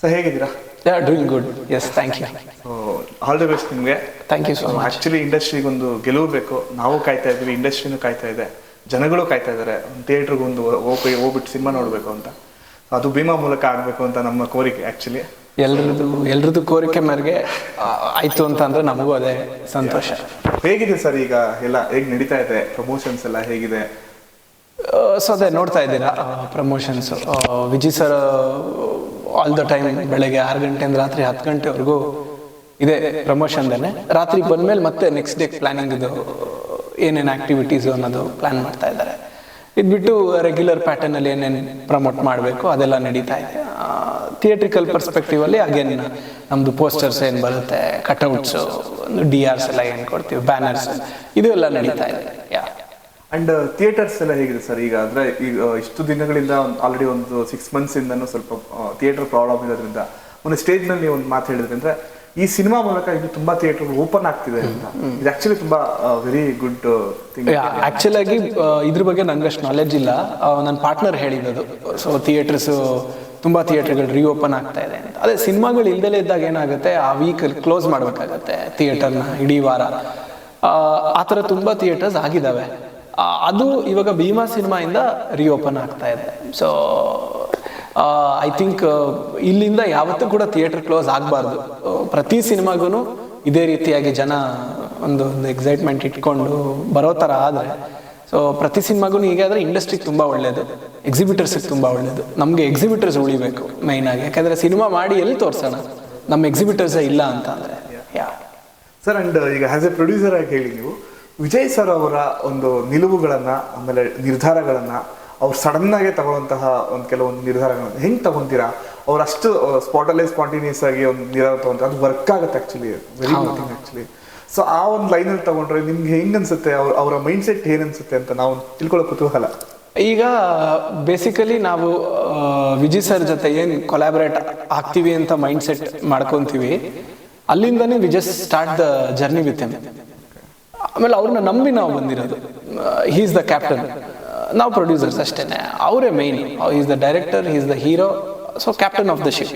So ಹೇಗಿದ್ದೀರಾ? Yeah doing good yes thank you all the best ನಿಮಗೆ. Thank you so much actually ಇಂಡಸ್ಟ್ರಿಗೆ ಒಂದು ಗೆಲುವು ಬೇಕು. ನಾವು ಕಾಯ್ತಾ ಇದ್ವಿ ಇಂಡಸ್ಟ್ರಿನೂ ಕಾಯ್ತಾ ಇದೆ. ಜನಗಳು ಕಾಯ್ತಾ ಇದ್ದಾರೆ. ಥಿಯೇಟರ್ ಥಿಯೇಟ್ರಿಗೆ ಒಂದು ಹೋಗಿ ಹೋಗ್ಬಿಟ್ಟು ಸಿನಿಮಾ ನೋಡಬೇಕು ಅಂತ. ಅದು ಭೀಮಾ ಮೂಲಕ ಆಗಬೇಕು ಅಂತ ನಮ್ಮ ಕೋರಿಕೆ ಆಕ್ಚುಲಿ ಎಲ್ರದ್ದು ಎಲ್ರದ್ದು ಕೋರಿಕೆ ಮೇರೆಗೆ ಆಯ್ತು ಅಂತ ಅಂದ್ರೆ ನಮಗೂ ಅದೇ ಸಂತೋಷ. ಹೇಗಿದೆ ಸರ್ ಈಗ ಎಲ್ಲ? ಹೇಗೆ ನಡೀತಾ ಇದೆ? ಪ್ರಮೋಷನ್ಸ್ ಎಲ್ಲ ಹೇಗಿದೆ? ಸೊ ಅದೇ ನೋಡ್ತಾ ಇದ್ದೀರಾ promotions Vijay sir all the time ಬೆಳಗ್ಗೆ ಆರು ಗಂಟೆಯಿಂದ ರಾತ್ರಿ ಹತ್ತು ಗಂಟೆವರೆಗೂ ಇದೆ ಪ್ರಮೋಷನ್ದೇನೆ ರಾತ್ರಿ ಬಂದ್ಮೇಲೆ ಮತ್ತೆ ನೆಕ್ಸ್ಟ್ ಡೇ ಪ್ಲಾನಿಂಗ್ ಇದು, ಏನೇನು ಆಕ್ಟಿವಿಟೀಸ್ ಅನ್ನೋದು ಪ್ಲಾನ್ ಮಾಡ್ತಾ ಇದ್ದಾರೆ. ಇದು ಬಿಟ್ಟು ರೆಗ್ಯುಲರ್ ಪ್ಯಾಟರ್ನಲ್ಲಿ ಏನೇನು ಪ್ರಮೋಟ್ ಮಾಡಬೇಕು ಅದೆಲ್ಲ ನಡೀತಾ ಇದೆ. ಥಿಯೇಟ್ರಿಕಲ್ ಪರ್ಸ್ಪೆಕ್ಟಿವ್ ಅಲ್ಲಿ ಅಗೇನ್ ನಮ್ದು ಪೋಸ್ಟರ್ಸ್ ಏನು ಬರುತ್ತೆ ಕಟ್ಔಟ್ಸು ಡಿ ಆರ್ಸ್ ಎಲ್ಲ ಏನು ಕೊಡ್ತೀವಿ ಬ್ಯಾನರ್ಸ್ ಇದು ಎಲ್ಲ ನಡೀತಾ ಇದೆ. ಯಾ ಅಂಡ್ ಥಿಯೇಟರ್ಸ್ ಎಲ್ಲ ಹೇಗಿದೆ ಸರ್ ಈಗ ಅಂದ್ರೆ ಈಗ ಇಷ್ಟು ದಿನಗಳಿಂದ ಆಲ್ರೆಡಿ ಒಂದು ಸಿಕ್ಸ್ ಮಂತ್ಸ್ ಇಂದ ಸ್ವಲ್ಪ ಥಿಯೇಟರ್ ಪ್ರಾಬ್ಲಮ್ ಇರೋದ್ರಿಂದ ಒಂದು ಸ್ಟೇಜ್ನಲ್ಲಿ ಒಂದು ಮಾತು ಹೇಳಿದ್ರೆ ಅಂದ್ರೆ ಈ ಸಿನಿಮಾ ಮೂಲಕ ಇದು ತುಂಬಾ ಥಿಯೇಟರ್ ಓಪನ್ ಆಗ್ತಿದೆ ಅಂತ. ಇದು ಆಕ್ಚುಲಿ ತುಂಬಾ ವೆರಿ ಗುಡ್ ಥಿಂಗ್ ಆಕ್ಚುಲ್ ಆಗಿ ಇದ್ರ ಬಗ್ಗೆ ನಂಗಷ್ಟು ನಾಲೆಡ್ಜ್ ಇಲ್ಲ. ನನ್ನ ಪಾರ್ಟ್ನರ್ ಹೇಳಿದ್ದು ಸೊ ಥಿಯೇಟರ್ಸ್ ತುಂಬಾ ಥಿಯೇಟರ್ಗಳು ರೀಓಪನ್ ಆಗ್ತಾ ಇದೆ ಅಂತ. ಅದೇ ಸಿನಿಮಾಗಳು ಇಲ್ದಲೇ ಇದ್ದಾಗ ಏನಾಗುತ್ತೆ? ಆ ವೀಕ್ ಕ್ಲೋಸ್ ಮಾಡ್ಬೇಕಾಗತ್ತೆ ಥಿಯೇಟರ್ನ ಇಡೀ ವಾರ. ಆ, ಥರ ತುಂಬಾ ಥಿಯೇಟರ್ಸ್ ಆಗಿದ್ದಾವೆ. ಆ, ಅದು ಇವಾಗ ಭೀಮಾ ಸಿನಿಮಾಯಿಂದ ರಿಓಪನ್ ಆಗ್ತಾ ಇದೆ. ಸೊ ಐ ಥಿಂಕ್ ಇಲ್ಲಿಂದ ಯಾವತ್ತೂ ಕೂಡ ಥಿಯೇಟರ್ ಕ್ಲೋಸ್ ಆಗಬಾರ್ದು. ಪ್ರತಿ ಸಿನಿಮಾಗೂ ಇದೇ ರೀತಿಯಾಗಿ ಜನ ಒಂದು ಒಂದು ಎಕ್ಸೈಟ್ಮೆಂಟ್ ಇಟ್ಕೊಂಡು ಬರೋ ಥರ ಆದರೆ ಸೊ ಪ್ರತಿ ಸಿನಿಮಾಗೂ ಹೀಗಾದ್ರೆ ಇಂಡಸ್ಟ್ರಿಗೆ ತುಂಬ ಒಳ್ಳೇದು. ಎಕ್ಸಿಬಿಟರ್ಸಿಗೆ ತುಂಬ ಒಳ್ಳೇದು. ನಮಗೆ ಎಕ್ಸಿಬಿಟರ್ಸ್ ಉಳಿಬೇಕು ಮೈನಾಗಿ ಯಾಕಂದರೆ ಸಿನಿಮಾ ಮಾಡಿ ಎಲ್ಲಿ ತೋರಿಸೋಣ? ನಮ್ಮ ಎಕ್ಸಿಬಿಟರ್ಸೇ ಇಲ್ಲ ಅಂತ ಅಂದರೆ ಯಾ ಸರ್ ಅಂಡ್ ಈಗ ಆ್ಯಸ್ ಎ ಪ್ರೊಡ್ಯೂಸರ್ ಆಗಿ ಹೇಳಿ ನೀವು ವಿಜಯ್ ಸರ್ ಅವರ ಒಂದು ನಿಲುವುಗಳನ್ನ ಆಮೇಲೆ ನಿರ್ಧಾರಗಳನ್ನ ಅವ್ರು ಸಡನ್ ಆಗಿ ತಗೊಳ್ಳುವಂತಹ ಒಂದು ಕೆಲವೊಂದು ನಿರ್ಧಾರಗಳನ್ನು ಹೆಂಗೆ ತಗೊಂತೀರಾ? ಅವ್ರು ಅಷ್ಟು ಸ್ಪಾಟಲ್ಲೇ ಸ್ಪಾಂಟಿನ್ಯೂಸ್ ಆಗಿ ಒಂದು ನಿರ್ಧಾರ ತಗೊಂತಾರೆ ಅದು ವರ್ಕ್ ಆಗುತ್ತೆ actually very good thing actually so ಆ ಒಂದು ಲೈನಲ್ಲಿ ತಗೊಂಡ್ರೆ ನಿಮ್ಗೆ ಹೆಂಗ್ ಅನ್ಸುತ್ತೆ? ಅವ್ರ ಅವರ ಮೈಂಡ್ ಸೆಟ್ ಏನ್ ಅನ್ಸುತ್ತೆ ಅಂತ ನಾವು ತಿಳ್ಕೊಳ್ಳೋ ಕುತೂಹಲ. ಈಗ ಬೇಸಿಕಲಿ ನಾವು ವಿಜಯ್ ಸರ್ ಜೊತೆ ಏನು ಕೊಲಾಬರೇಟ್ ಆಗ್ತೀವಿ ಅಂತ ಮೈಂಡ್ ಸೆಟ್ ಮಾಡ್ಕೊತೀವಿ. ಅಲ್ಲಿಂದನೇ Vijay start the journey with him ಆಮೇಲೆ ಅವ್ರನ್ನ ನಂಬಿ ನಾವು ಬಂದಿರೋದು. ಈಸ್ ದ ಕ್ಯಾಪ್ಟನ್ ನಾವು ಪ್ರೊಡ್ಯೂಸರ್ಸ್ ಅಷ್ಟೇ ಅವರೇ main is the director is the hero so captain of the ship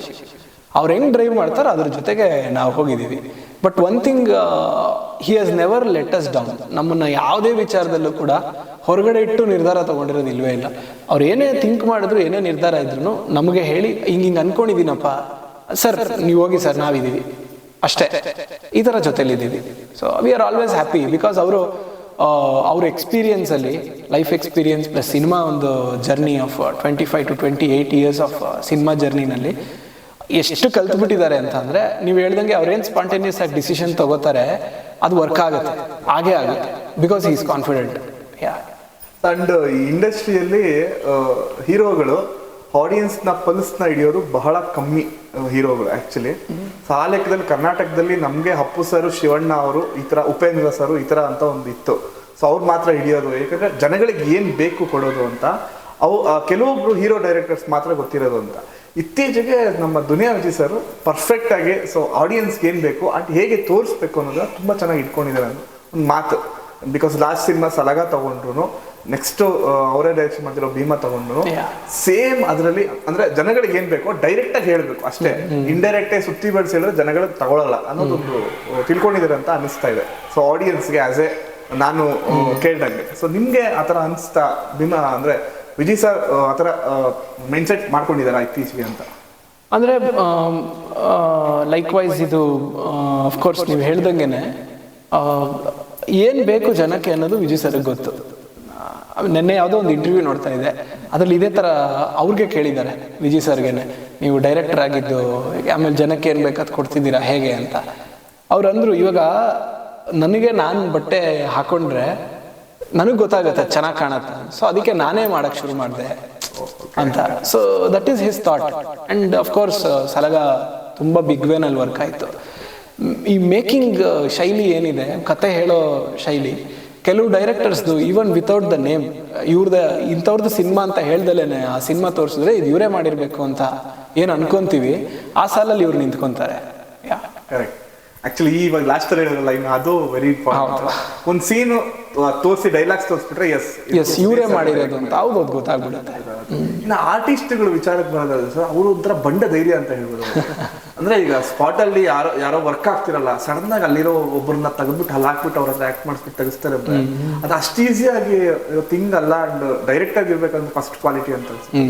ಅವ್ರು ಹೆಂಗ್ ಡ್ರೈವ್ ಮಾಡ್ತಾರೆ ಅದ್ರ ಜೊತೆಗೆ ನಾವು ಹೋಗಿದ್ದೀವಿ. ಬಟ್ ಒನ್ ಥಿಂಗ್ ಹಿ ಹಸ್ ನೆವರ್ ಲೆಟ್ ಅಸ್ ಡೌನ್ ನಮ್ಮನ್ನ ಯಾವುದೇ ವಿಚಾರದಲ್ಲೂ ಕೂಡ ಹೊರಗಡೆ ಇಟ್ಟು ನಿರ್ಧಾರ ತಗೊಂಡಿರೋದು ಇಲ್ವೇ ಇಲ್ಲ. ಅವ್ರು ಏನೇ ಥಿಂಕ್ ಮಾಡಿದ್ರು, ಏನೇ ನಿರ್ಧಾರ ಇದ್ರು ನಮಗೆ ಹೇಳಿ, ಹಿಂಗೆ ಹಿಂಗೆ ಅನ್ಕೊಂಡಿದ್ದೀನಪ್ಪ. ಸರ್ ನೀವು ಹೋಗಿ ಸರ್ ನಾವಿದ್ದೀವಿ. ಅಷ್ಟೇ. ಈ ಥರ ಜೊತೆಲಿದ್ದೀವಿ so we are always happy because ಅವರು ಅವ್ರ ಎಕ್ಸ್ಪೀರಿಯನ್ಸಲ್ಲಿ ಲೈಫ್ ಎಕ್ಸ್ಪೀರಿಯನ್ಸ್ ಪ್ಲಸ್ ಸಿನಿಮಾ ಒಂದು journey of twenty five to twenty eight years of cinema ಜರ್ನಿನಲ್ಲಿ ಎಷ್ಟು ಕಲ್ತ್ಬಿಟ್ಟಿದ್ದಾರೆ ಅಂತ ಅಂದ್ರೆ, ನೀವು ಹೇಳ್ದಂಗೆ ಅವ್ರೇನು ಸ್ಪಾಂಟೇನಿಯಸ್ ಆಗಿ ಡಿಸಿಷನ್ ತಗೋತಾರೆ, ಅದು ವರ್ಕ್ ಆಗುತ್ತೆ. ಹಾಗೇ ಆಗುತ್ತೆ. Because is confident yeah and ಇಂಡಸ್ಟ್ರಿಯಲ್ಲಿ ಹೀರೋಗಳು ಆಡಿಯನ್ಸ್ನ ಪಲ್ಸ್ನ ಹಿಡಿಯೋದು ಬಹಳ ಕಮ್ಮಿ ಹೀರೋಗಳು ಆಕ್ಚುಲಿ ಸೊ ಆ ಲೆಕ್ಕದಲ್ಲಿ ಕರ್ನಾಟಕದಲ್ಲಿ ನಮಗೆ ಅಪ್ಪು ಸರ್ ಶಿವಣ್ಣ ಅವರು ಈ ಥರ ಉಪೇಂದ್ರ ಸರ್ ಈ ಥರ ಅಂತ ಒಂದು ಇತ್ತು. ಸೊ ಅವ್ರು ಮಾತ್ರ ಹಿಡಿಯೋದು ಯಾಕಂದ್ರೆ ಜನಗಳಿಗೆ ಏನು ಬೇಕು ಕೊಡೋದು ಅಂತ ಅವು ಆ, ಕೆಲವೊಬ್ರು ಹೀರೋ ಡೈರೆಕ್ಟರ್ಸ್ ಮಾತ್ರ ಗೊತ್ತಿರೋದು ಅಂತ. ಇತ್ತೀಚೆಗೆ ನಮ್ಮ ದುನಿಯಾ ವಿಜಿ ಸರ್ ಪರ್ಫೆಕ್ಟ್ ಆಗಿ ಸೊ ಆಡಿಯನ್ಸ್ಗೆ ಏನು ಬೇಕು ಅಂಡ್ ಹೇಗೆ ತೋರಿಸ್ಬೇಕು ಅನ್ನೋದನ್ನ ತುಂಬಾ ಚೆನ್ನಾಗಿ ಇಟ್ಕೊಂಡಿದ್ದಾರೆ ಒಂದು ಮಾತು. ಬಿಕಾಸ್ ಲಾಸ್ಟ್ ಸಿನಿಮಾ ಸಲಗ ತಗೊಂಡ್ರು ನೆಕ್ಸ್ಟ್ ಅವರೇ ಡೈರೆಕ್ಷನ್ ಮಾಡ್ತಿರೋ ಭೀಮಾ ತಗೊಂಡು ಸೇಮ್ ಅದರಲ್ಲಿ ಅಂದ್ರೆ ಜನಗಳಿಗೆ ಏನ್ ಬೇಕೋ ಡೈರೆಕ್ಟ್ ಆಗಿ ಹೇಳ್ಬೇಕು ಅಷ್ಟೇ. ಇಂಡೈರೆಕ್ಟ್ ಆಗಿ ಸುತ್ತಿ ಬೆಳೆಸಿ ಹೇಳಿದ್ರೆ ಜನಗಳು ತಗೊಳಲ್ಲ ಅನ್ನೋದೊಂದು ತಿಳ್ಕೊಂಡಿದ್ದಾರೆ ಅಂತ ಅನಿಸ್ತಾ ಇದೆ. ಸೊ ಆಡಿಯನ್ಸ್ಗೆ ಆಸ್ ಎ ನಾನು ಕೇಳ್ದಂಗೆ. ಸೊ ನಿಮ್ಗೆ ಆತರ ಅನಿಸ್ತಾ ಭೀಮಾ ಅಂದ್ರೆ ವಿಜಯ್ ಸರ್ ಆತರ ಮೈಂಡ್ ಸೆಟ್ ಮಾಡ್ಕೊಂಡಿದಾರ ಇತ್ತೀಚೆಗೆ ಅಂತ? ಅಂದರೆ ಲೈಕ್ ವೈಸ್ ಇದು ಅಫ್ಕೋರ್ಸ್ ನೀವು ಹೇಳ್ದಂಗೆನೆ ಏನು ಬೇಕು ಜನಕ್ಕೆ ಅನ್ನೋದು ವಿಜಯ್ ಸರ್ ಗೊತ್ತು. ನೆನ್ನೆ ಯಾವುದೋ ಒಂದು ಇಂಟರ್ವ್ಯೂ ನೋಡ್ತಾ ಇದ್ದೆ. ಅದ್ರಲ್ಲಿ ಇದೇ ಥರ ಅವ್ರಿಗೆ ಕೇಳಿದ್ದಾರೆ ವಿಜಯ್ ಸರ್ಗೆನೆ. ನೀವು ಡೈರೆಕ್ಟರ್ ಆಗಿದ್ದು, ಆಮೇಲೆ ಜನಕ್ಕೆ ಏನು ಬೇಕಾದ್ ಕೊಡ್ತಿದ್ದೀರಾ, ಹೇಗೆ ಅಂತ. ಅವ್ರು ಅಂದ್ರು, ಇವಾಗ ನನಗೆ ನಾನು ಬಟ್ಟೆ ಹಾಕೊಂಡ್ರೆ ನನಗೆ ಗೊತ್ತಾಗತ್ತೆ ಚೆನ್ನಾಗಿ ಕಾಣತ್ತೆ ಸೊ ಅದಕ್ಕೆ ನಾನೇ ಮಾಡಕ್ ಶುರು ಮಾಡಿದೆ ಅಂತ. So that is his thought and course Salaga ತುಂಬ ಬಿಗ್ ವೇನಲ್ಲಿ ವರ್ಕ್ ಆಯಿತು. ಈ ಮೇಕಿಂಗ್ ಶೈಲಿ ಏನಿದೆ, ಕತೆ ಹೇಳೋ ಶೈಲಿ ಕೆಲವು ಡೈರೆಕ್ಟರ್ಸ್ದು ಈವನ್ ವಿತೌಟ್ ದ ನೇಮ್ ಇವ್ರದ ಇಂಥವ್ರದ್ದು ಸಿನಿಮಾ ಅಂತ ಹೇಳ್ದಲೇನೆ ಆ ಸಿನಿಮಾ ತೋರಿಸಿದ್ರೆ ಇದು ಇವರೇ ಮಾಡಿರಬೇಕು ಅಂತ ಏನು ಅನ್ಕೊಂತೀವಿ ಆ ಸಾಲಲ್ಲಿ ಇವ್ರು ನಿಂತ್ಕೊಂತಾರೆ. ಯಾ ಕರೆಕ್ಟ್ ಆಕ್ಚುಲಿ ಇವಾಗ ಲಾಸ್ಟ್ ಅಲ್ಲಿ ಹೇಳಿದ್ರಲ್ಲ ಇನ್ನು ಅದು ವೆರಿ ಇಂಪಾರ್ಟೆಂಟ್ ಒಂದು ಸೀನು ತೋರಿಸಿ ಡೈಲಾಗ್ಸ್ ತೋರಿಸ್ಬಿಟ್ರೆ ಎಸ್ ಎಸ್ ಇವರೇ ಮಾಡಿರೋದು ಅಂತ. ಹೌದು ಅದು ಗೊತ್ತಾಗ್ಬಿಡುತ್ತೆ. ಇನ್ನು ಆರ್ಟಿಸ್ಟ್ಗಳು ವಿಚಾರಕ್ಕೆ ಬರೋದಾದ್ರೆ ಸರ್ ಅವರು ಒಂಥರ ಬಂಡ ಧೈರ್ಯ ಅಂತ ಹೇಳ್ಬೋದು. ಅಂದ್ರೆ ಈಗ ಸ್ಪಾಟಲ್ಲಿ ಯಾರೋ ಯಾರೋ ವರ್ಕ್ ಆಗ್ತಿರಲ್ಲ ಸಡನ್ ಆಗಿ ಅಲ್ಲಿರೋ ಒಬ್ಬರನ್ನ ತೆಗೆದ್ಬಿಟ್ಟು ಅಲ್ಲಿ ಹಾಕ್ಬಿಟ್ಟು ಅವ್ರ ಆ್ಯಕ್ಟ್ ಆಕ್ಟ್ ಮಾಡಿಸ್ಬಿಟ್ಟು ತೆಗಿಸ್ತಾರೆ ಅಂದ್ರೆ ಅದು ಅಷ್ಟು ಈಸಿಯಾಗಿ ಥಿಂಗ್ ಅಲ್ಲ ಅಂಡ್ ಡೈರೆಕ್ಟ್ ಆಗಿ ಇರ್ಬೇಕಂದ್ರೆ ಫಸ್ಟ್ ಕ್ವಾಲಿಟಿ ಅಂತ ಅನ್ಸುತ್ತೆ.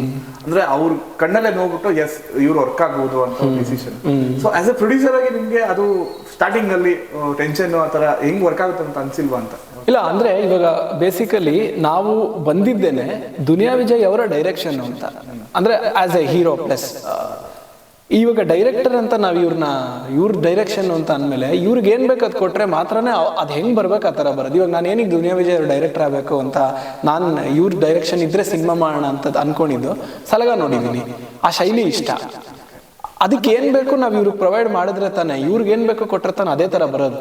ಅಂದ್ರೆ ಅವ್ರ ಕಣ್ಣಲ್ಲೇ ನೋಡ್ಬಿಟ್ಟು ಎಸ್ ಇವ್ರು ವರ್ಕ್ ಆಗ್ಬೋದು ಅಂತ decision so as a producer ಆಗಿ ನಿಮ್ಗೆ ಅದು ಸ್ಟಾರ್ಟಿಂಗ್ ಅಲ್ಲಿ ಟೆನ್ಷನ್ ಆ ತರ ಹೆಂಗ್ ವರ್ಕ್ ಆಗುತ್ತೆ ಅಂತ ಅನ್ಸಿಲ್ವಾ ಅಂತ? ಇಲ್ಲ ಅಂದ್ರೆ ಇವಾಗ ಬೇಸಿಕಲಿ ನಾವು ಬಂದಿದ್ದೇನೆ ದುನಿಯಾ ವಿಜಯ್ ಅವರ ಡೈರೆಕ್ಷನ್ ಅಂತ. ಅಂದ್ರೆ ಆಸ್ ಎ ಹೀರೋ ಪ್ಲಸ್ ಇವಾಗ ಡೈರೆಕ್ಟರ್ ಅಂತ ನಾವು ಇವ್ರನ್ನ ಇವ್ರ ಡೈರೆಕ್ಷನ್ ಅಂತ ಅಂದಮೇಲೆ ಇವ್ರಿಗೆ ಏನು ಬೇಕು ಅದು ಕೊಟ್ರೆ ಮಾತ್ರನೇ ಅದು ಹೆಂಗೆ ಬರ್ಬೇಕು ಆ ಥರ ಬರೋದು. ಇವಾಗ ನಾನು ಏನಿಗೆ ದುನಿಯಾ ವಿಜಯ್ ಅವ್ರ ಡೈರೆಕ್ಟರ್ ಆಗಬೇಕು ಅಂತ ನಾನು ಇವ್ರ ಡೈರೆಕ್ಷನ್ ಇದ್ರೆ ಸಿನಿಮಾ ಮಾಡೋಣ ಅಂತ ಅನ್ಕೊಂಡಿದ್ದು, ಸಲಗ ನೋಡಿದೀನಿ. ಆ ಶೈಲಿ ಇಷ್ಟ. ಅದಕ್ಕೆ ಏನು ಬೇಕು ನಾವು ಇವ್ರಿಗೆ ಪ್ರೊವೈಡ್ ಮಾಡಿದ್ರೆ ತಾನೆ ಇವ್ರಿಗೆ ಏನು ಬೇಕು ಕೊಟ್ಟರೆ ತಾನೆ ಅದೇ ತರ ಬರೋದು.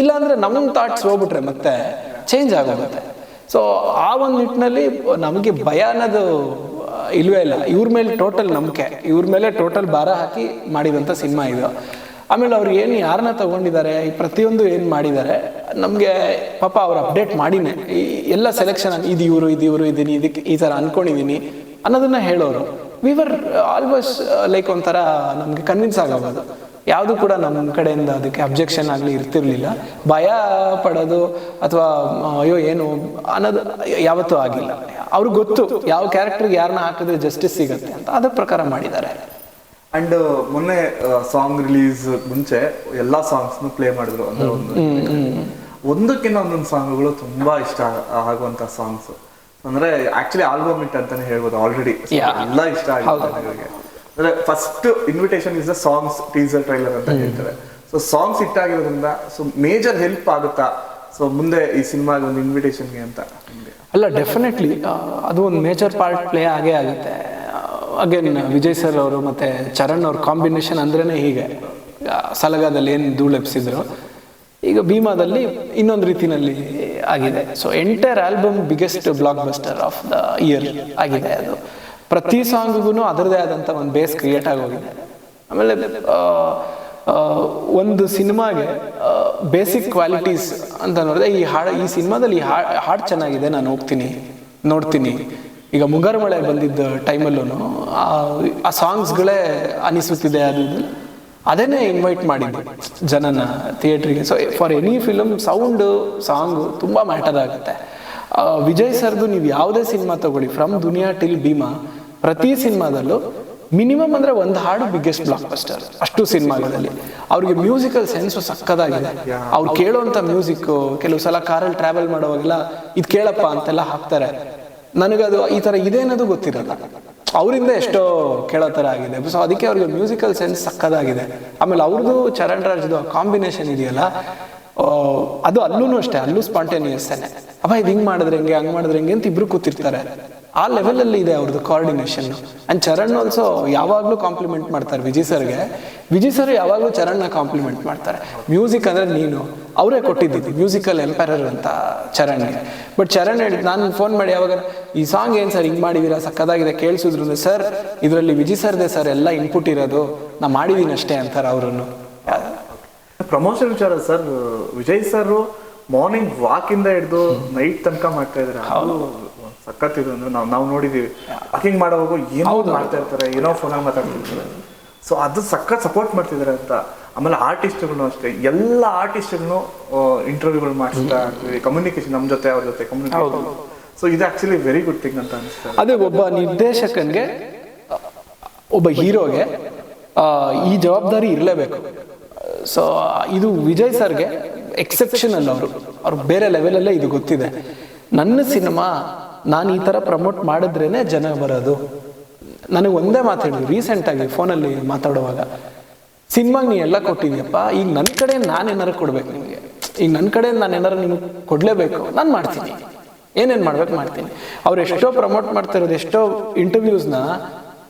ಇಲ್ಲಾಂದರೆ ನಮ್ಮ ನಮ್ಮ ಥಾಟ್ಸ್ ಹೋಗ್ಬಿಟ್ರೆ ಮತ್ತೆ ಚೇಂಜ್ ಆಗೋಗುತ್ತೆ. ಸೊ ಆ ಒಂದು ನಿಟ್ಟಿನಲ್ಲಿ ನಮಗೆ ಭಯ ಅನ್ನೋದು ಇಲ್ವೇ ಇಲ್ಲ. ಇವ್ರ ಮೇಲೆ ಟೋಟಲ್ ನಂಬಿಕೆ. ಇವ್ರ ಮೇಲೆ ಟೋಟಲ್ ಭಾರ ಹಾಕಿ ಮಾಡಿದಂಥ ಸಿನಿಮಾ ಇದು. ಆಮೇಲೆ ಅವ್ರು ಏನು ಯಾರನ್ನ ತಗೊಂಡಿದ್ದಾರೆ, ಈ ಪ್ರತಿಯೊಂದು ಏನು ಮಾಡಿದ್ದಾರೆ, ನಮಗೆ ಪಾಪ ಅವ್ರು ಅಪ್ಡೇಟ್ ಮಾಡಿನೇ. ಈ ಎಲ್ಲ ಸೆಲೆಕ್ಷನ್ ಇದು ಇವರು ಇದು ಇವರು ಇದ್ದೀನಿ ಇದಕ್ಕೆ ಈ ಥರ ಅನ್ಕೊಂಡಿದ್ದೀನಿ ಅನ್ನೋದನ್ನ ಹೇಳೋರು. ವಿವರ್ ಆಲ್ಮೋಸ್ಟ್ ಲೈಕ್ ಒಂಥರ ನಮಗೆ ಕನ್ವಿನ್ಸ್ ಆಗಬಹುದು ಯಾವುದು ಕೂಡ ನಮ್ಮ ಕಡೆಯಿಂದ ಅದಕ್ಕೆ ಅಬ್ಜೆಕ್ಷನ್ ಆಗಲಿ ಇರ್ತಿರ್ಲಿಲ್ಲ. ಭಯ ಪಡೋದು ಅಥವಾ, ಅಯ್ಯೋ, ಏನು ಅನ್ನೋದು ಯಾವತ್ತೂ ಆಗಿಲ್ಲ. ಅವ್ರಿಗೆ ಗೊತ್ತು ಯಾವ ಕ್ಯಾರೆಕ್ಟರ್ ಯಾರನ್ನ ಹಾಕಿದ್ರೆ ಜಸ್ಟಿಸ್ ಸಿಗುತ್ತೆ ಅಂತ. ಅದ್ರ ಪ್ರಕಾರ ಮಾಡಿದ್ದಾರೆ. ಅಂಡ್ ಮೊನ್ನೆ ಸಾಂಗ್ ರಿಲೀಸ್ ಮುಂಚೆ ಎಲ್ಲಾ ಸಾಂಗ್ಸ್ ಪ್ಲೇ ಮಾಡಿದ್ರು ಅಂದ್ರೆ ಒಂದು ಒಂದಕ್ಕಿಂತ ಒಂದೊಂದು ಸಾಂಗ್ಗಳು ತುಂಬಾ ಇಷ್ಟ ಆಗುವಂತ ಸಾಂಗ್ಸ್ ಅಂದ್ರೆ ಆಕ್ಚುಲಿ ಆಲ್ಬಮ್ ಇಟ್ ಅಂತಾನೆ ಹೇಳ್ಬೋದು ಆಲ್ರೆಡಿ. ಎಲ್ಲ ಇಷ್ಟ ಆಗಿದೆ ನನಗೆ. ಅಂದ್ರೆ first invitation is the songs teaser trailer ಅಂತ ಹೇಳ್ತಾರೆ. ಸೊ ಸಾಂಗ್ಸ್ ಇಟ್ ಆಗಿರೋದ್ರಿಂದ ಸೊ ಮೇಜರ್ ಹೆಲ್ಪ್ ಆಗುತ್ತಾ? ಸೊ ಮುಂದೆ ಈ ಸಿನಿಮಾಗೆ ಒಂದು ಇನ್ವಿಟೇಷನ್ಗೆ ಅಂತ. ಅಲ್ಲ ಡೆಫಿನೆಟ್ಲಿ ಅದು ಒಂದು ಮೇಜರ್ ಪಾರ್ಟ್ ಪ್ಲೇ ಆಗೇ ಆಗುತ್ತೆ. ಅಗೇನ್ ವಿಜಯ್ ಸರ್ ಅವರು ಮತ್ತೆ ಚರಣ್ ಅವ್ರ ಕಾಂಬಿನೇಷನ್ ಅಂದ್ರೇನೆ ಹೀಗೆ. ಸಲಗಾದಲ್ಲಿ ಏನು ಧೂಳೆಪ್ಸಿದ್ರು ಈಗ ಭೀಮಾದಲ್ಲಿ ಇನ್ನೊಂದು ರೀತಿನಲ್ಲಿ ಆಗಿದೆ. So entire album biggest blockbuster of the year ಆಗಿದೆ ಅದು. ಪ್ರತಿ ಸಾಂಗ್ಗೂ ಅದರದೇ ಆದಂಥ ಒಂದು ಬೇಸ್ ಕ್ರಿಯೇಟ್ ಆಗೋಗಿದೆ. ಆಮೇಲೆ ಒಂದು ಸಿನಿಮಾಗೆ ಬೇಸಿಕ್ ಕ್ವಾಲಿಟೀಸ್ ಅಂತ ನೋಡಿದ್ರೆ ಈ ಹಾಡು, ಈ ಸಿನಿಮಾದಲ್ಲಿ ಈ ಹಾಡು ಚೆನ್ನಾಗಿದೆ, ನಾನು ಹೋಗ್ತೀನಿ, ನೋಡ್ತೀನಿ. ಈಗ ಮುಂಗಾರು ಮಳೆ ಬಂದಿದ್ದ ಟೈಮಲ್ಲೂ ಆ ಸಾಂಗ್ಸ್ಗಳೇ ಅನಿಸುತ್ತಿದೆ, ಅದು ಅದನ್ನೇ ಅದೇನೇ ಇನ್ವೈಟ್ ಮಾಡಿದ್ದು, ಜನನ ಥಿಯೇಟ್ರಿಗೆ so for any film sound song ತುಂಬ ಮ್ಯಾಟರ್ ಆಗುತ್ತೆ. ವಿಜಯ್ ಸರ್ದು ನೀವು ಯಾವುದೇ ಸಿನಿಮಾ ತಗೊಳ್ಳಿ ಫ್ರಮ್ ದುನಿಯಾ ಟಿಲ್ ಭೀಮಾ, ಪ್ರತಿ ಸಿನಿಮಾದಲ್ಲೂ ಮಿನಿಮಮ್ ಅಂದ್ರೆ ಒಂದು ಹಾಡು ಬಿಗ್ಗೆಸ್ಟ್ ಬ್ಲಾಕ್ ಬಸ್ಟರ್ ಅಷ್ಟು ಸಿನಿಮಾಗಳಲ್ಲಿ. ಅವ್ರಿಗೆ ಮ್ಯೂಸಿಕಲ್ ಸೆನ್ಸ್ ಸಕ್ಕದಾಗಿದೆ. ಅವ್ರು ಕೇಳೋಂಥ ಮ್ಯೂಸಿಕ್ ಕೆಲವು ಸಲ ಕಾರಲ್ಲಿ ಟ್ರಾವೆಲ್ ಮಾಡುವಾಗೆಲ್ಲ ಇದು ಕೇಳಪ್ಪ ಅಂತೆಲ್ಲ ಹಾಕ್ತಾರೆ. ನನಗದು ಈ ತರ ಇದೆ ಅನ್ನೋದು ಗೊತ್ತಿರಲ್ಲ. ಅವರಿಂದ ಎಷ್ಟೋ ಕೇಳೋ ಥರ ಆಗಿದೆ. ಸೊ ಅದಕ್ಕೆ ಅವ್ರಿಗೆ ಮ್ಯೂಸಿಕಲ್ ಸೆನ್ಸ್ ಸಕ್ಕದಾಗಿದೆ. ಆಮೇಲೆ ಅವ್ರದ್ದು ಚರಣ್ ರಾಜ್ದು ಕಾಂಬಿನೇಷನ್ ಇದೆಯಲ್ಲ ಅದು ಅಲ್ಲೂ ಅಷ್ಟೇ, ಅಲ್ಲೂ ಸ್ಪಾಂಟೇನಿಯಸ್ ಅಪ್ಪ ಇದು ಹಿಂಗ್ ಮಾಡಿದ್ರೆ ಹೆಂಗೆ, ಹಂಗ್ ಮಾಡಿದ್ರೆ ಹೆಂಗೆ ಅಂತ ಇಬ್ರು ಕೂತಿರ್ತಾರೆ. ಆ ಲೆವೆಲಲ್ಲಿ ಇದೆ ಅವ್ರದ್ದು ಕೋಆರ್ಡಿನೇಷನ್ ಅಂಡ್ ಚರಣ್ ಆಲ್ಸೋ ಯಾವಾಗಲೂ ಕಾಂಪ್ಲಿಮೆಂಟ್ ಮಾಡ್ತಾರೆ ವಿಜಯ್ ಸರ್ಗೆ. ವಿಜಯ್ ಸರ್ ಯಾವಾಗಲೂ ಚರಣ್ನ ಕಾಂಪ್ಲಿಮೆಂಟ್ ಮಾಡ್ತಾರೆ. ಮ್ಯೂಸಿಕ್ ಅಂದ್ರೆ ನೀನು. ಅವರೇ ಕೊಟ್ಟಿದ್ದಿದ್ದು ಮ್ಯೂಸಿಕಲ್ ಎಂಪೈರರ್ ಅಂತ ಚರಣ್ಗೆ ಬಟ್ ಚರಣ್ ಹೇಳಿದ್ ನಾನು ಫೋನ್ ಮಾಡಿ ಯಾವಾಗ ಈ ಸಾಂಗ್ ಏನ್ ಸರ್ ಹಿಂಗ್ ಮಾಡಿದೀರಾ? ಸಕ್ಕದಾಗಿದೆ. ಕೇಳಿಸಿದ್ರು ಸರ್ ಇದರಲ್ಲಿ ವಿಜಯ್ ಸರ್ದೆ ಸರ್ ಎಲ್ಲ ಇನ್ಪುಟ್ ಇರೋದು. ನಾ ಮಾಡಿದೀನಿ ಅಷ್ಟೇ ಅಂತಾರೆ ಅವರನ್ನು. ಪ್ರಮೋಷನ್ ವಿಚಾರ sir Vijay sir morning walk ಇಂದ ಹಿಡಿದು ನೈಟ್ ತನಕ ಮಾಡ್ತಾ ಇದಾರೆ. ಅದು ಸಖತ್ ಇದು ಅಂದ್ರೆ ನಾವು ನಾವು ನೋಡಿದೀವಿ. ವಾಕಿಂಗ್ ಮಾಡೋವಾಗ ಏನೋ ಮಾಡ್ತಾ ಇರ್ತಾರೆ ಏನೋ ಫೋನ್ ಮಾತಾಡ್ತಿರ್ತಾರೆ. ಸೊ ಅದು ಸಖತ್ ಸಪೋರ್ಟ್ ಮಾಡ್ತಿದ್ದಾರೆ ಅಂತ. ಆಮೇಲೆ ಆರ್ಟಿಸ್ಟ್ಗಳು ಅಷ್ಟೇ ಎಲ್ಲ ಆರ್ಟಿಸ್ಟ್ಗಳನ್ನು ಇಂಟರ್ವ್ಯೂಗಳು ಮಾಡಿಸ್ತಾ ಕಮ್ಯುನಿಕೇಶನ್ ನಮ್ಮ ಜೊತೆ ಅವ್ರ ಜೊತೆ ಕಮ್ಯುನಿಕೇಶನ್ ಸೊ ಇದು ಆಕ್ಚುಲಿ ವೆರಿ ಗುಡ್ ಥಿಂಗ್ ಅಂತ ಅನಿಸ್ತದೆ ಅದೇ ಒಬ್ಬ ನಿರ್ದೇಶಕನ್ಗೆ ಒಬ್ಬ ಹೀರೋಗೆ ಈ ಜವಾಬ್ದಾರಿ ಇರಲೇಬೇಕು. ಸೊ ಇದು ವಿಜಯ್ ಸರ್ಗೆ ಎಕ್ಸೆಪ್ಷನಲ್ ಅವರು. ಅವ್ರು ಬೇರೆ ಲೆವೆಲಲ್ಲೇ ಇದು ಗೊತ್ತಿದೆ. ನನ್ನ ಸಿನಿಮಾ ನಾನು ಈ ಥರ ಪ್ರಮೋಟ್ ಮಾಡಿದ್ರೇ ಜನ ಬರೋದು. ನನಗೆ ಒಂದೇ ಮಾತು ರೀಸೆಂಟಾಗಿ ಫೋನಲ್ಲಿ ಮಾತಾಡುವಾಗ. ಸಿನಿಮಾಗೆ ನೀ ಎಲ್ಲ ಕೊಟ್ಟಿದ್ಯಪ್ಪ, ಈಗ ನನ್ನ ಕಡೆ ನಾನು ಏನಾರು ಕೊಡ್ಬೇಕು ನಿಮಗೆ. ಈಗ ನನ್ನ ಕಡೆ ನಾನು ಏನಾರು ನಿಮಗೆ ಕೊಡಲೇಬೇಕು, ನಾನು ಮಾಡ್ತೀನಿ. ಏನೇನು ಮಾಡ್ಬೇಕು ಮಾಡ್ತೀನಿ. ಅವ್ರು ಎಷ್ಟೋ ಪ್ರಮೋಟ್ ಮಾಡ್ತಿರೋದು, ಎಷ್ಟೋ ಇಂಟರ್ವ್ಯೂಸ್ನ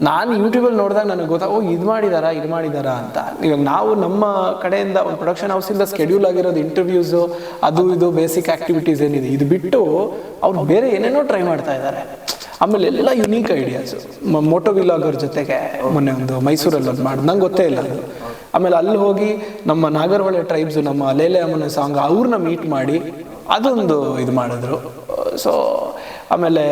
ನಾನು ಯೂಟ್ಯೂಬಲ್ಲಿ ನೋಡಿದಾಗ ನನಗೆ ಗೊತ್ತಾ, ಓ, ಇದು ಮಾಡಿದಾರಾ ಇದು ಮಾಡಿದಾರಾ ಅಂತ. ಇವಾಗ ನಾವು ನಮ್ಮ ಕಡೆಯಿಂದ ಒಂದು ಪ್ರೊಡಕ್ಷನ್ ಹೌಸಿಂದ ಸ್ಕೆಡ್ಯೂಲ್ ಆಗಿರೋದು ಇಂಟರ್ವ್ಯೂಸು ಅದು ಇದು ಬೇಸಿಕ್ ಆಕ್ಟಿವಿಟೀಸ್ ಏನಿದೆ. ಇದು ಬಿಟ್ಟು ಅವ್ರು ಬೇರೆ ಏನೇನೋ ಟ್ರೈ ಮಾಡ್ತಾ ಇದ್ದಾರೆ ಆಮೇಲೆ ಎಲ್ಲ ಯುನೀಕ್ ಐಡಿಯಾಸು ಮೋಟೋ ವಿಲಾಗರ್ ಜೊತೆಗೆ ಮೊನ್ನೆ ಒಂದು ಮೈಸೂರಲ್ಲಿ ಒಂದು ಮಾಡಿ ನಂಗೆ ಗೊತ್ತೇ ಇಲ್ಲ ಅದು. ಆಮೇಲೆ ಅಲ್ಲಿ ಹೋಗಿ ನಮ್ಮ ನಾಗರಹೊಳೆ ಟ್ರೈಬ್ಸ್ ನಮ್ಮ ಲೇಲೆ ಅಮ್ಮನ ಸಾಂಗ್ ಅವ್ರನ್ನ ಮೀಟ್ ಮಾಡಿ ಅದೊಂದು ಇದು ಮಾಡಿದ್ರು. ಸೊ ಆಮೇಲೆ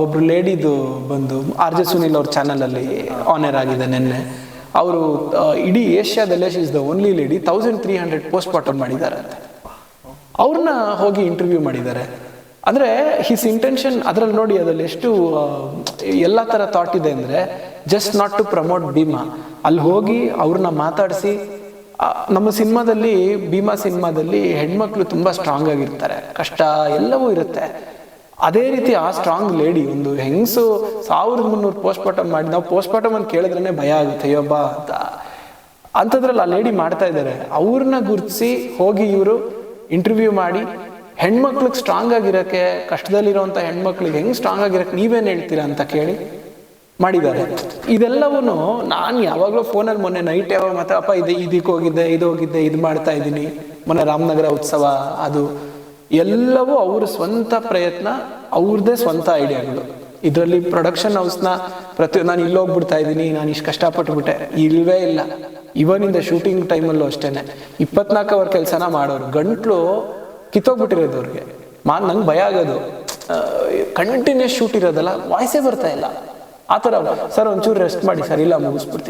ಒಬ್ಬರು ಲೇಡಿದು ಬಂದು ಆರ್ ಜೆ ಸುನಿಲ್ ಅವ್ರ ಚಾನಲಲ್ಲಿ ಆನರ್ ಆಗಿದೆ ನಿನ್ನೆ. ಅವರು ಇಡೀ ಏಷ್ಯಾದಲ್ಲೇ is the only lady thousand three hundred postmortem ಮಾಡಿದ್ದಾರೆ ಅವ್ರನ್ನ ಹೋಗಿ ಇಂಟರ್ವ್ಯೂ ಮಾಡಿದ್ದಾರೆ. ಅಂದ್ರೆ ಹಿಸ್ ಇಂಟೆನ್ಷನ್ ಅದರಲ್ಲಿ ನೋಡಿ ಅದರಲ್ಲಿ ಎಷ್ಟು ಎಲ್ಲ ತರ ಥಾಟ್ ಇದೆ ಅಂದ್ರೆ just not to promote Bheema. ಅಲ್ಲಿ ಹೋಗಿ ಅವ್ರನ್ನ ಮಾತಾಡಿಸಿ ನಮ್ಮ ಸಿನಿಮಾದಲ್ಲಿ, ಭೀಮಾ ಸಿನಿಮಾದಲ್ಲಿ ಹೆಣ್ಮಕ್ಳು ತುಂಬಾ ಸ್ಟ್ರಾಂಗ್ ಆಗಿರ್ತಾರೆ. ಕಷ್ಟ ಎಲ್ಲವೂ ಇರುತ್ತೆ. ಅದೇ ರೀತಿ ಆ ಸ್ಟ್ರಾಂಗ್ ಲೇಡಿ ಒಂದು ಹೆಂಗಸು ಸಾವಿರದ ಮುನ್ನೂರು ಪೋಸ್ಟ್ ಮಾರ್ಟಮ್ ಮಾಡಿ, ನಾವು ಪೋಸ್ಟ್ ಮಾರ್ಟಮ್ ಅಂತ ಕೇಳಿದ್ರೇನೆ ಭಯ ಆಗುತ್ತೆ ಅಯ್ಯೊಬ್ಬ ಅಂತ. ಅಂಥದ್ರಲ್ಲಿ ಆ ಲೇಡಿ ಮಾಡ್ತಾ ಇದ್ದಾರೆ ಅವ್ರನ್ನ ಗುರುತಿಸಿ ಹೋಗಿ ಇವರು ಇಂಟರ್ವ್ಯೂ ಮಾಡಿ, ಹೆಣ್ಮಕ್ಳಿಗೆ ಸ್ಟ್ರಾಂಗ್ ಆಗಿರಕ್ಕೆ ಕಷ್ಟದಲ್ಲಿರುವಂಥ ಹೆಣ್ಮಕ್ಳಿಗೆ ಹೆಂಗ್ ಸ್ಟ್ರಾಂಗ್ ಆಗಿರಕ್ಕೆ ನೀವೇನು ಹೇಳ್ತೀರಾ ಅಂತ ಕೇಳಿ ಮಾಡಿದ್ದಾರೆ. ಇದೆಲ್ಲವೂ ನಾನು ಯಾವಾಗಲೂ ಫೋನಲ್ಲಿ ಮೊನ್ನೆ ನೈಟ್ ಯಾವಾಗ ಮಾತ್ರ, ಅಪ್ಪ, ಇದು ಇದಕ್ಕೆ ಹೋಗಿದ್ದೆ ಇದು ಹೋಗಿದ್ದೆ, ಇದು ಮಾಡ್ತಾ ಇದ್ದೀನಿ. ಮೊನ್ನೆ ರಾಮನಗರ ಉತ್ಸವ, ಅದು ಎಲ್ಲವೂ ಅವ್ರ ಸ್ವಂತ ಪ್ರಯತ್ನ, ಅವ್ರದ್ದೇ ಸ್ವಂತ ಐಡಿಯಾಗಳು ಇದರಲ್ಲಿ ಪ್ರೊಡಕ್ಷನ್ ಹೌಸ್ನ ಪ್ರತಿ, ನಾನು ಇಲ್ಲಿ ಹೋಗ್ಬಿಡ್ತಾ ಇದ್ದೀನಿ, ನಾನು ಇಷ್ಟು ಕಷ್ಟಪಟ್ಬಿಟ್ಟೆ. ಇಲ್ವೇ ಇಲ್ಲ. ಇವನಿಂದ ಶೂಟಿಂಗ್ ಟೈಮಲ್ಲೂ ಅಷ್ಟೇನೆ. ಇಪ್ಪತ್ನಾಲ್ಕು ಅವರ್ ಕೆಲಸನ ಮಾಡೋರು. ಗಂಟ್ಲು ಕಿತ್ತೋಗ್ಬಿಟ್ಟಿರೋದು ಅವ್ರಿಗೆ. ಮಾ, ನಂಗೆ ಭಯ ಆಗೋದು. ಕಂಟಿನ್ಯೂಸ್ ಶೂಟ್ ಇರೋದಲ್ಲ ವಾಯ್ಸೇ ಬರ್ತಾ ಇಲ್ಲ. ಆ ಥರ. ಸರ್, ಒಂಚೂರು ರೆಸ್ಟ್ ಮಾಡಿ ಸರ್. ಇಲ್ಲ, ಮುಗಿಸ್ಬಿಡ್ತೀನಿ.